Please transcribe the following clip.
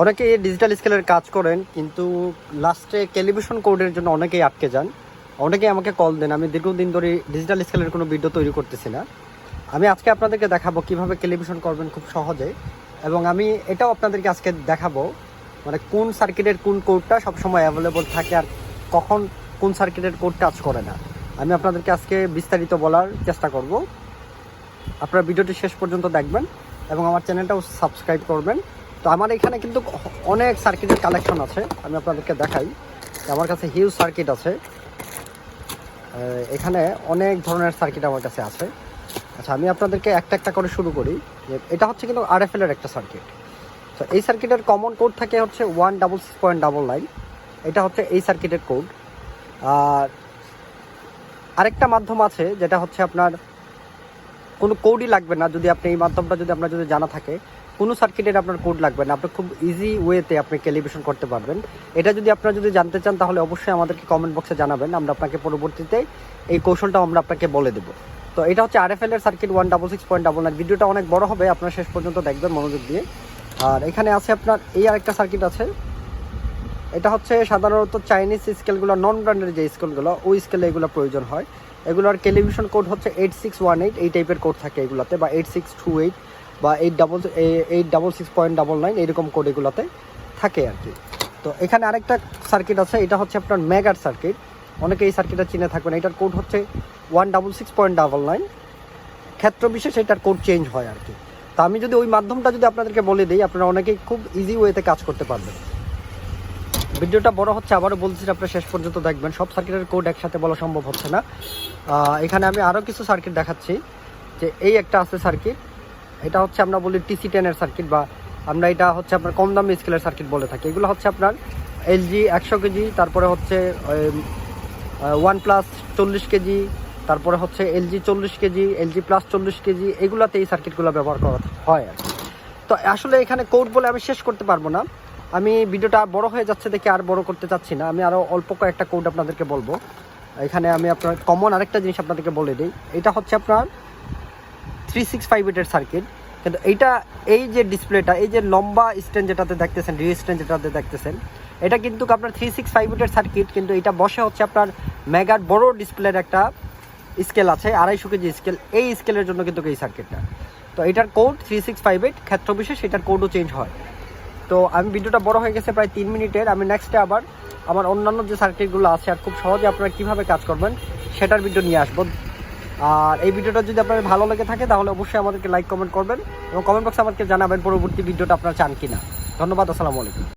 অনেকে ডিজিটাল স্কেলের কাজ করেন, কিন্তু লাস্টে টেলিভিশন কোডের জন্য অনেকেই আটকে যান। অনেকেই আমাকে কল দেন, আমি দীর্ঘদিন ধরে ডিজিটাল স্কেলের কোনো ভিডিও তৈরি করতেছি না। আমি আজকে আপনাদেরকে দেখাবো কীভাবে টেলিভিশন করবেন খুব সহজে, এবং আমি এটাও আপনাদেরকে আজকে দেখাবো মানে কোন সার্কিটের কোন কোডটা সবসময় অ্যাভেলেবল থাকে আর কখন কোন সার্কিটের কোড কাজ করে না। আমি আপনাদেরকে আজকে বিস্তারিত বলার চেষ্টা করব। আপনারা ভিডিওটি শেষ পর্যন্ত দেখবেন, এবং আমার চ্যানেলটাও সাবস্ক্রাইব করবেন। তো আমার এখানে কিন্তু অনেক সার্কিটের কালেকশন আছে, আমি আপনাদেরকে দেখাই। আমার কাছে হিউজ সার্কিট আছে। এখানে অনেক ধরনের সার্কিট আমার কাছে আছে। আচ্ছা আমি আপনাদেরকে একটা একটা করে শুরু করি। যে এটা হচ্ছে কিন্তু আরএফএল এর একটা সার্কিট তো এই সার্কিটের কমন কোড থাকে হচ্ছে one double six point double nine এটা হচ্ছে এই সার্কিটের কোড আর আরেকটা মাধ্যম আছে, যেটা হচ্ছে আপনার কোনো কোডই লাগবে না। যদি আপনি এই মাধ্যমটা যদি আপনার যদি জানা থাকে কোনো সার্কিটের আপনার কোড লাগবে না। আপনি খুব ইজি ওয়েতে আপনি ক্যালিব্রেশন করতে পারবেন। এটা যদি আপনারা যদি জানতে চান, তাহলে অবশ্যই আমাদেরকে কমেন্ট বক্সে জানাবেন। আমরা আপনাকে পরবর্তীতে এই কৌশলটাও আমরা আপনাকে বলে দেবো। তো এটা হচ্ছে আরএফএল এর circuit one double six point double nine ভিডিওটা অনেক বড় হবে, আপনারা শেষ পর্যন্ত দেখবেন মনোযোগ দিয়ে। আর এখানে আছে আপনার, এই আরেকটা সার্কিট আছে। এটা হচ্ছে সাধারণত চাইনিজ স্কেলগুলো নন ব্র্যান্ডের যে স্কেলগুলো ওই স্কেলে এগুলো প্রয়োজন হয়। এগুলোর টেলিভিশন কোড হচ্ছে এইট সিক্স ওয়ান এইট এই টাইপের কোড থাকে এগুলোতে, বা এইট সিক্স টু এইট বা eight double eight double six point double nine এরকম কোড এগুলোতে থাকে আর কি। তো এখানে আরেকটা সার্কিট আছে, এটা হচ্ছে আপনার মেগার সার্কিট অনেকে এই সার্কিটটা চিনে থাকবেন, এটার কোড হচ্ছে one double six point double nine ক্ষেত্র বিশেষ এটার কোড চেঞ্জ হয় আর কি। তো আমি যদি ওই মাধ্যমটা যদি আপনাদেরকে বলে দিই, আপনারা অনেকেই খুব ইজি ওয়েতে কাজ করতে পারবেন। ভিডিওটা বড় হচ্ছে, আবারও বলছি, আপনারা শেষ পর্যন্ত দেখবেন। সব সার্কিটের কোড একসাথে বলা সম্ভব হচ্ছে না। এখানে আমি আরও কিছু সার্কিট দেখাচ্ছি। যে এই একটা আছে সার্কিট এটা হচ্ছে আমরা বলি টিসি টেনের সার্কিট বা আমরা এটা হচ্ছে আপনার কম দামি স্কেলের সার্কিট বলে থাকি। এগুলো হচ্ছে আপনার এলজি একশো কেজি, তারপরে হচ্ছে ওয়ান প্লাস চল্লিশ কেজি, তারপরে হচ্ছে এলজি চল্লিশ কেজি এলজি প্লাস চল্লিশ কেজি, এগুলাতে এই সার্কিটগুলো ব্যবহার করা হয় আর তো আসলে এখানে কোড বলে আমি শেষ করতে পারব না। আমি ভিডিওটা বড় হয়ে যাচ্ছে দেখে আর বড় করতে চাচ্ছি না। আমি আরও অল্প কয়েকটা কোড আপনাদেরকে বলব। এখানে আমি আপনার কমন আরেকটা জিনিস আপনাদেরকে বলে দিই। এটা হচ্ছে আপনার থ্রি সিক্স ফাইভ সার্কিট কিন্তু এইটা, এই যে ডিসপ্লেটা এই যে লম্বা স্ট্যান্ড যেটাতে দেখতেছেন রি স্ট্যান্ড যেটাতে দেখতেছেন, এটা কিন্তু আপনার থ্রি সিক্স ফাইভ এইটের সার্কিট কিন্তু এটা বসে হচ্ছে আপনার মেগার বড় ডিসপ্লের একটা স্কেল আছে, আড়াইশো কেজি স্কেল এই স্কেলের জন্য কিন্তু এই সার্কিটটা তো এটার code three six five eight ক্ষেত্র বিশেষ, এটার কোডও চেঞ্জ হয়। তো আমি ভিডিওটা বড় হয়ে গেছে প্রায় তিন মিনিটের। আমি নেক্সটে আবার আমার অন্যান্য যে সার্কিটগুলো আছে, আর খুব সহজে আপনারা কীভাবে কাজ করবেন, সেটার ভিডিও নিয়ে আসব। আর এই ভিডিওটা যদি আপনার ভালো লেগে থাকে, তাহলে অবশ্যই আমাদেরকে লাইক কমেন্ট করবেন এবং কমেন্ট বক্সে আমাদেরকে জানাবেন পরবর্তী ভিডিওটা আপনারা চান কিনা। ধন্যবাদ, আসসালামু আলাইকুম।